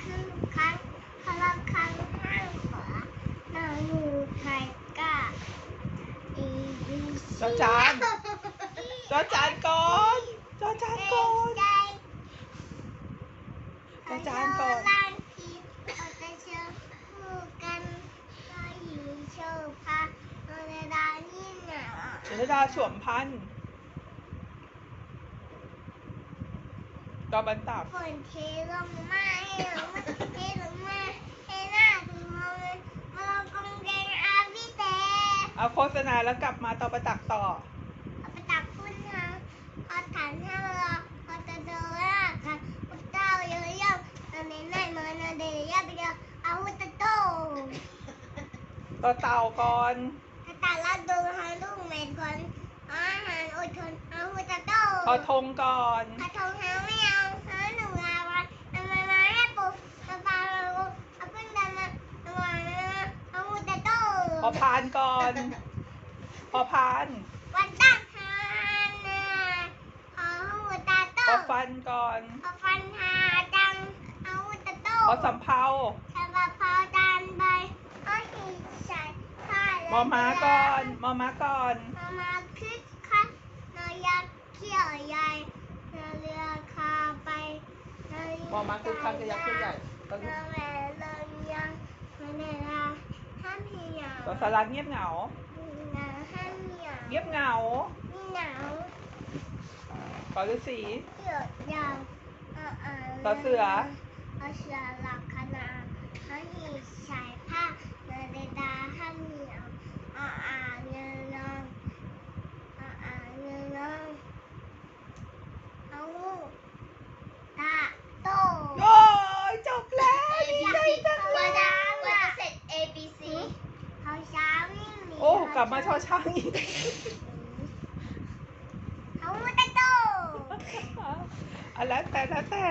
ข้างข้างพลังข้งข้างขวานานูไทก้าเอบีจ้าจานจ้นจานก่อนจ้าจานก่อนจ้าจานก่อน เดี๋ยวดาสวมพันธ์ ตอบันตับฝนเทลงมาให้ลงมาเทลงมาให้หน้าดูมาเลยมาลองกงเกงอาวิเตเอาโฆษณาแล้วกลับมาตอบันตักต่อ เอาไปตักพุ่นทางพอถันให้เราพอจะเดินลากกันพุทธเจ้าเยอะย่ำตอนนี้นายมันเดียบไปเดียวเอาหุตโตต่อเต่าก่อนถ้าตาลัดดูหาลูกเม็ดคนอาหารอดทนเอาหุตโตทอทงก่อนถ้าทม่เอาหาหนูลาวันทำไมมาให้ปุ๊บมาฟังเราเอาขึ้นดันมาทำไมเอาหุตโต พอพานก่อนพอพานวันตั้งทานนะเอาหุตโตพอฟันก่อนพอฟันหาจังเอาตะโต้พอสำเภาทำมะพร้าวจานใบเอาหีใส่ผ้าและมอม้าก่อนมอม้าก่อนมอมาคึกคักนอยักษ์เขี้ยวใหญ่นอเรือคาไปนอมอม้าคือคันจะยักษ์ขึ้นใหญ่ตอนนอแหวนเลินยังมันเสาราเงียบเหงานาห้ามเหี่ยวเงียบเหงานี่หนาวต่อฤาษี เสือยาวอ่าอ่าต่อเสือต่อเสือหลักขนาดเขาหีใส่ผ้าเดินเดดาห้ามเหนียวอ่าอ่าเงินนองอ่าอ่าเงินนองเอาตาโต โอ้ยจบแล้วดีใจจังเล วัน ย จะวันจะเสร็จ A B C เขาเช้าวิ่งหนี โอ้ กลับมาชอช้างอีก เขาตะโต อะแล้วแต่แล้วแต่